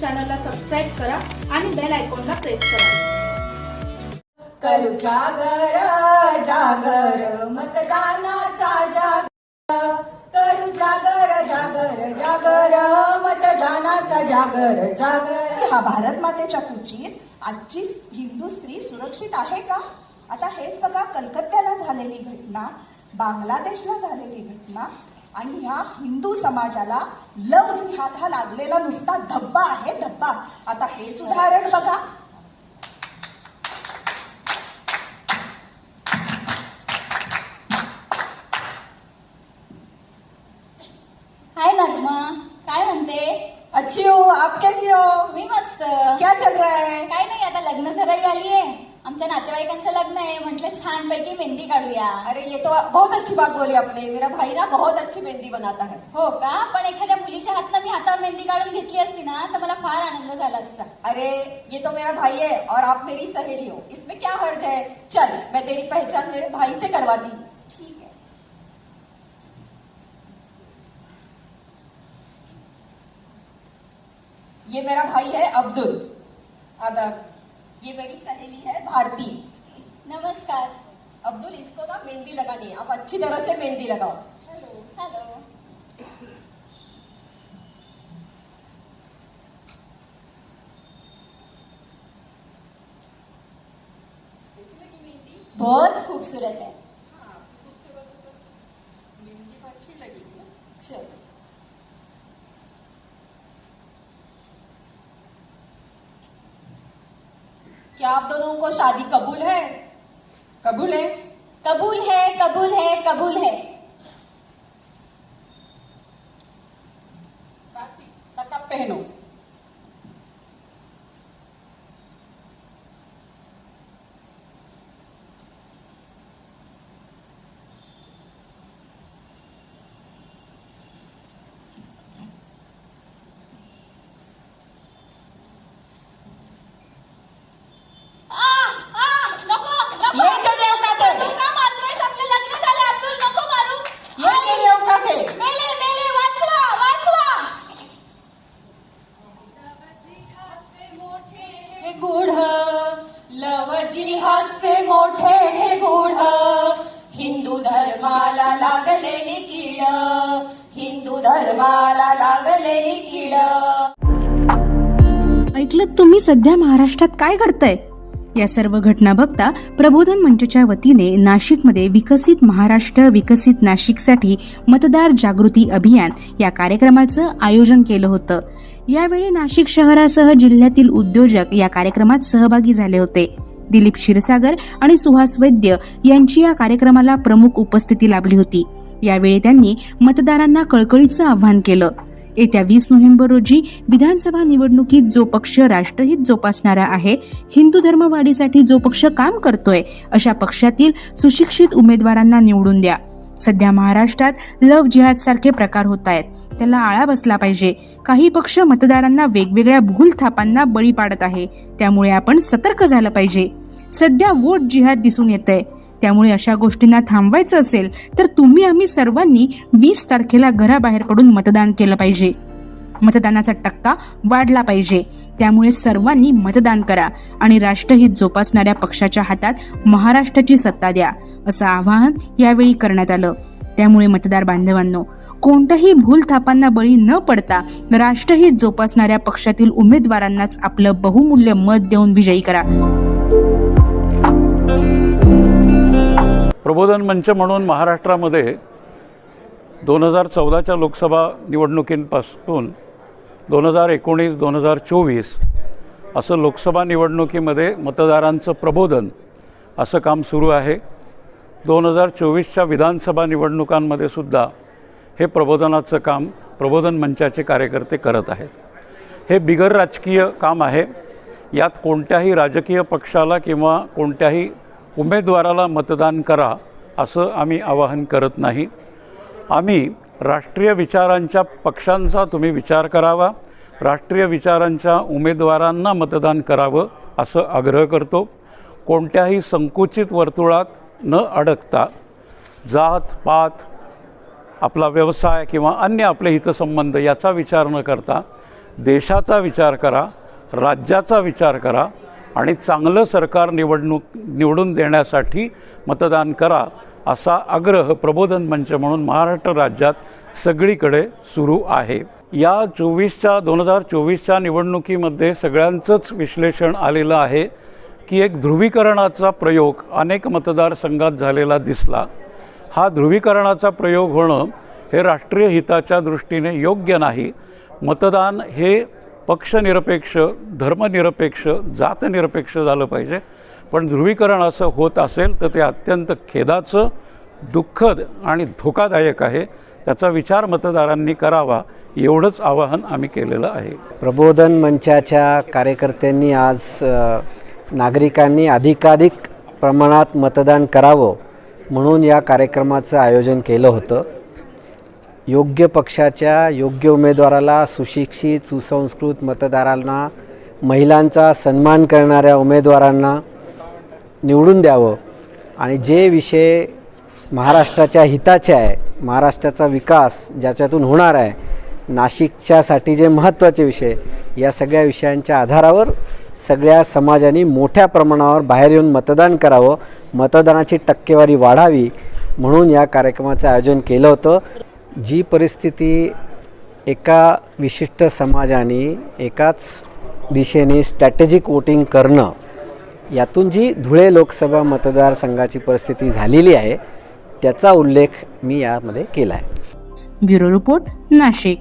चॅनलला सबस्क्राईब करा आणि बेल आयकॉनला प्रेस करा. करू जागर जागर मतदानाचा जागर. करू जागर जागर जागर मतदानाचा जागर जागर. हा भारत मातेच्या कुचीत आजची हिंदू स्त्री सुरक्षित आहे का? आता हेच बघा कलकत्त्याला झालेली घटना बांगलादेशला झालेली घटना आणि ह्या हिंदू समाजाला लव जिहाद हा लागलेला नुसता धब्बा आहे धब्बा. आता हेच उदाहरण बघा. हाय नग्मा काय म्हणते? अच्छी हो आप कैसी हो? मी मस्त. क्या चल रहा है? काय नाही आता लग्न सराई आली आहे आमच्या नातेवाईकांचं लग्न आहे. छान पैकी मेहंदी काढूया. अरे ये तो बहुत अच्छी बात बोली आपने. मेरा भाई ना बहुत अच्छी मेहंदी बनाता है. हो का? पण एखाद्या मुलीच्या हातनं मी हातावर मेहंदी काढून घेतली असती ना तर मला फार आनंद झाला असता. अरे ये तो मेरा भाई है और आप मेरी सहेली हो. इसमें क्या हर्ज है? चल मैं तेरी पहचान मेरे भाई से करवा दी ठीक है. ये मेरा भाई है अब्दुल. आदर ये मेरी सहेली है भारती. नमस्कार। अब्दुल इसको ना मेहंदी लगानी है। आप अच्छी तरह से मेहंदी लगाओ। हेलो। हेलो। बहुत खूबसूरत है। मेहंदी तो अच्छी लगेगी ना? चलो। क्या आप दोनों को शादी कबूल है? कबूल है? कबूल है कबूल है कबूल है। पहनो आ, आ, नको नको ये तेरे औकात है तू का मारतोयस आपलं लग्न झालं अब्दुल नको मारू ये तेरे औकात है मेले मेले वाचवा वाचवा हे गुढ लव जिहादचे मोठे हे गुढ. हिंदू धर्माला लागलेली किड. हिंदू धर्माला लागलेली किड. ऐकलं तुम्ही सध्या महाराष्ट्रात काय घडतंय? या सर्व घटना बघता प्रबोधन मंचच्या वतीने नाशिकमध्ये विकसित महाराष्ट्र विकसित नाशिकसाठी मतदार जागृती अभियान या कार्यक्रमाचं आयोजन केलं होतं. यावेळी नाशिक शहरासह जिल्ह्यातील उद्योजक या कार्यक्रमात सहभागी झाले होते. दिलीप क्षीरसागर आणि सुहास वैद्य यांची या कार्यक्रमाला प्रमुख उपस्थिती लाभली होती. यावेळी त्यांनी मतदारांना कळकळीचं आवाहन केलं. येत्या वीस नोव्हेंबर रोजी विधानसभा निवडणुकीत जो पक्ष राष्ट्रहित जोपासणारा आहे हिंदू धर्मवाढीसाठी जो पक्ष काम करतोय अशा पक्षातील सुशिक्षित उमेदवारांना निवडून द्या. सध्या महाराष्ट्रात लव जिहाद सारखे प्रकार होत आहेत. त्याला आळा बसला पाहिजे. काही पक्ष मतदारांना वेगवेगळ्या भूल थापांना बळी पाडत आहे. त्यामुळे आपण सतर्क झालं पाहिजे. सध्या वोट जिहाद दिसून येतंय. त्यामुळे अशा गोष्टींना थांबवायचं असेल तर तुम्ही आम्ही सर्वांनी वीस तारखेला घराबाहेर पडून मतदान केलं पाहिजे. मतदानाचा टक्का वाढला पाहिजे. त्यामुळे सर्वांनी मतदान करा आणि राष्ट्रहित जोपासणाऱ्या पक्षाच्या हातात महाराष्ट्राची सत्ता द्या असं आवाहन यावेळी करण्यात आलं. त्यामुळे मतदार बांधवांनो कोणत्याही भूलथापांना बळी न पडता राष्ट्रहित जोपासणाऱ्या पक्षातील उमेदवारांनाच आपलं बहुमूल्य मत देऊन विजयी करा. प्रबोधन मंच म्हणून महाराष्ट्रामध्ये दोन हजार चौदाच्या लोकसभा निवडणुकींपासून दोन हजार एकोणीस दोन हजार चोवीस असं लोकसभा निवडणुकीमध्ये मतदारांचं प्रबोधन असं काम सुरू आहे. दोन हजार चोवीसच्या विधानसभा निवडणुकांमध्ये सुद्धा हे प्रबोधनाचं काम प्रबोधन मंचाचे कार्यकर्ते करत आहेत. हे बिगर राजकीय काम आहे. यात कोणत्याही राजकीय पक्षाला किंवा कोणत्याही उमेदवाराला मतदान करा असं आम्ही आवाहन करत नाही. आम्ही राष्ट्रीय विचारांच्या पक्षांचा तुम्ही विचार करावा राष्ट्रीय विचारांच्या उमेदवारांना मतदान करावं असं आग्रह करतो. कोणत्याही संकुचित वर्तुळात न अडकता जात पात आपला व्यवसाय किंवा अन्य आपले हितसंबंध याचा विचार न करता देशाचा विचार करा राज्याचा विचार करा आणि चांगलं सरकार निवडणूक निवडून देण्यासाठी मतदान करा असा आग्रह प्रबोधन मंच म्हणून महाराष्ट्र राज्यात सगळीकडे सुरू आहे. या चोवीसच्या दोन हजार चोवीसच्या निवडणुकीमध्ये सगळ्यांचंच विश्लेषण आलेलं आहे की एक ध्रुवीकरणाचा प्रयोग अनेक मतदारसंघात झालेला दिसला. हा ध्रुवीकरणाचा प्रयोग होणं हे राष्ट्रीय हिताच्या दृष्टीने योग्य नाही. मतदान हे पक्षनिरपेक्ष धर्मनिरपेक्ष जातनिरपेक्ष झालं पाहिजे. पण ध्रुवीकरण असं होत असेल तर ते अत्यंत खेदाचं दुःखद आणि धोकादायक आहे. त्याचा विचार मतदारांनी करावा एवढंच आवाहन आम्ही केलेलं आहे. प्रबोधन मंचाच्या कार्यकर्त्यांनी आज नागरिकांनी अधिकाधिक प्रमाणात मतदान करावं. म्हणून या कार्यक्रमाचं आयोजन केलं होतं. योग्य पक्षाच्या योग्य उमेदवाराला सुशिक्षित सुसंस्कृत मतदारांना महिलांचा सन्मान करणाऱ्या उमेदवारांना निवडून द्यावं. आणि जे विषय महाराष्ट्राच्या हिताचे आहे महाराष्ट्राचा विकास ज्याच्यातून होणार आहे नाशिकच्यासाठी जे महत्त्वाचे विषय या सगळ्या विषयांच्या आधारावर सगळ्या समाजाने मोठ्या प्रमाणावर बाहेर येऊन मतदान करावं मतदानाची टक्केवारी वाढावी म्हणून या कार्यक्रमाचं आयोजन केलं होतं. जी परिस्थिती एका विशिष्ट समाजाने एकाच दिशेने स्ट्रॅटेजिक वोटिंग करणं यातून जी धुळे लोकसभा मतदारसंघाची परिस्थिती झालेली आहे त्याचा उल्लेख मी यामध्ये केला आहे. Bureau report Nashik.